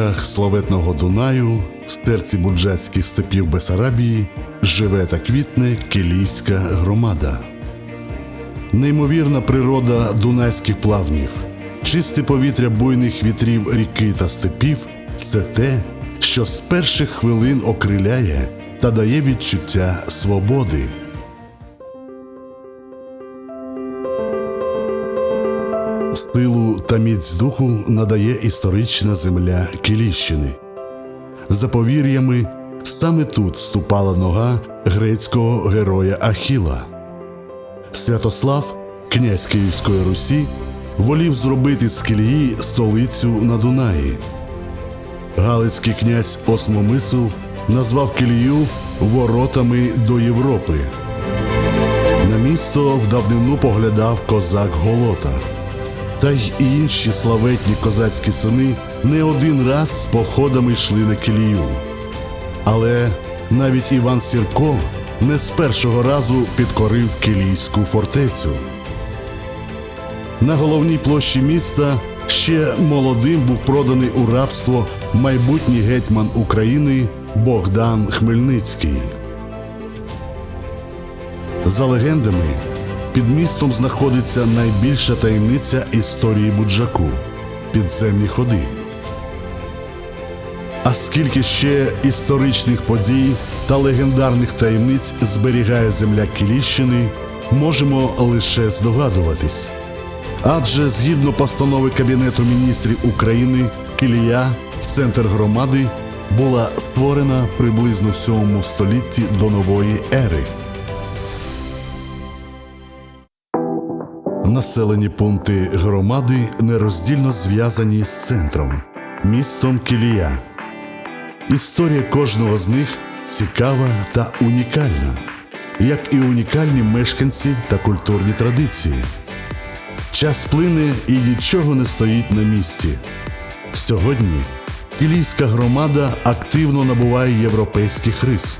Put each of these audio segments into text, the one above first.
берегах славетного Дунаю, в серці буджацьких степів Бесарабії, живе та квітне кілійська громада. Неймовірна природа дунайських плавнів, чисте повітря буйних вітрів ріки та степів це те, що з перших хвилин окриляє та дає відчуття свободи. Силу та міць духу надає історична земля Кіліщини. За повір'ями, саме тут ступала нога грецького героя Ахіла. Святослав, князь Київської Русі, волів зробити з Кілії столицю на Дунаї. Галицький князь Осмомисл назвав Кілію воротами до Європи. На місто в давнину поглядав козак Голота. Та й інші славетні козацькі сини не один раз з походами йшли на Кілію. Але навіть Іван Сірко не з першого разу підкорив Кілійську фортецю. На головній площі міста ще молодим був проданий у рабство майбутній гетьман України Богдан Хмельницький. За легендами, під містом знаходиться найбільша таємниця історії Буджаку підземні ходи. А скільки ще історичних подій та легендарних таємниць зберігає земля Кіліщини, можемо лише здогадуватись. Адже згідно постанови Кабінету міністрів України, Кілія, центр громади, була створена приблизно в 7 столітті до нової ери. Населені пункти громади нероздільно зв'язані з центром містом Кілія. Історія кожного з них цікава та унікальна, як і унікальні мешканці та культурні традиції. Час плине і нічого не стоїть на місці. Сьогодні кілійська громада активно набуває європейських рис,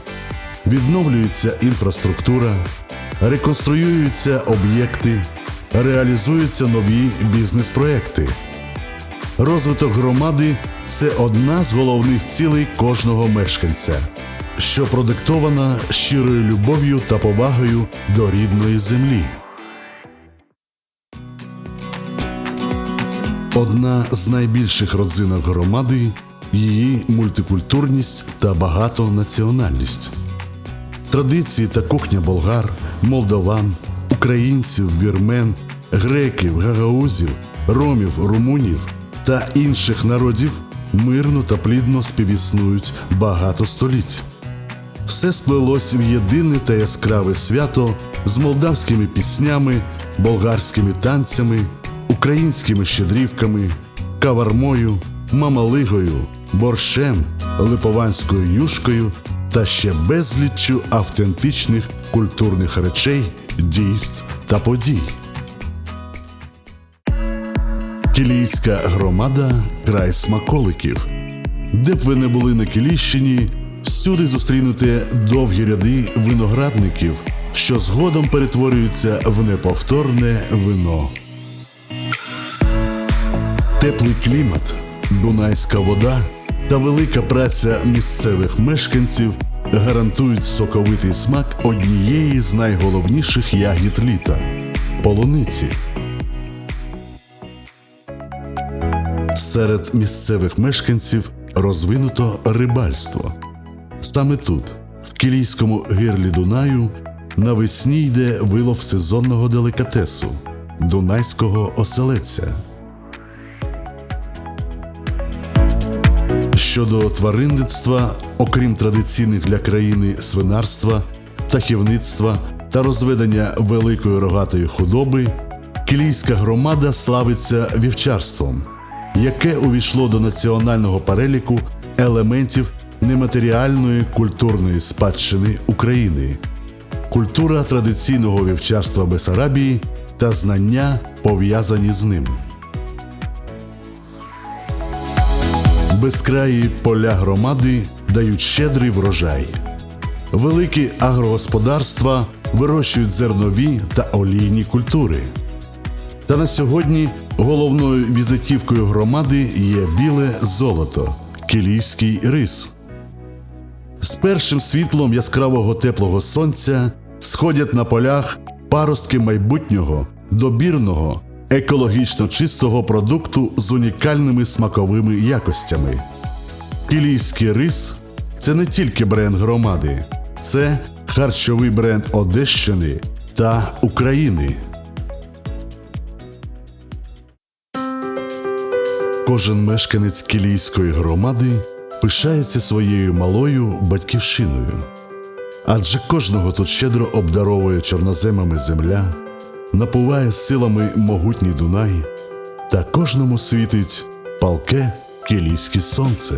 відновлюється інфраструктура, реконструюються об'єкти, реалізуються нові бізнес-проекти. Розвиток громади це одна з головних цілей кожного мешканця, що продиктована щирою любов'ю та повагою до рідної землі. Одна з найбільших родзинок громади її мультикультурність та багатонаціональність. Традиції та кухня болгар, молдован, українців, вірмен, греків, гагаузів, ромів, румунів та інших народів мирно та плідно співіснують багато століть. Все сплелось в єдине та яскраве свято з молдавськими піснями, болгарськими танцями, українськими щедрівками, кавармою, мамалигою, борщем, липованською юшкою та ще безліччю автентичних культурних речей, дійств та подій. Кілійська громада край смаколиків. Де б ви не були на Кіліщині, всюди зустрінете довгі ряди виноградників, що згодом перетворюються в неповторне вино. Теплий клімат, дунайська вода та велика праця місцевих мешканців гарантують соковитий смак однієї з найголовніших ягід літа полуниці. Серед місцевих мешканців розвинуто рибальство. Саме тут, в Кілійському гирлі Дунаю, навесні йде вилов сезонного делікатесу дунайського оселедця. Щодо тваринництва, окрім традиційних для країни свинарства, птахівництва та розведення великої рогатої худоби, кілійська громада славиться вівчарством, яке увійшло до національного переліку елементів нематеріальної культурної спадщини України, культура традиційного вівчарства Бесарабії та знання, пов'язані з ним. Безкраї поля громади дають щедрий врожай. Великі агрогосподарства вирощують зернові та олійні культури. Та на сьогодні головною візитівкою громади є біле золото кілійський рис. З першим світлом яскравого теплого сонця сходять на полях паростки майбутнього, добірного, екологічно чистого продукту з унікальними смаковими якостями. Кілійський рис це не тільки бренд громади, це харчовий бренд Одещини та України. Кожен мешканець кілійської громади пишається своєю малою батьківщиною. Адже кожного тут щедро обдаровує чорноземами земля, напуває силами могутній Дунай, та кожному світить палке кілійське сонце.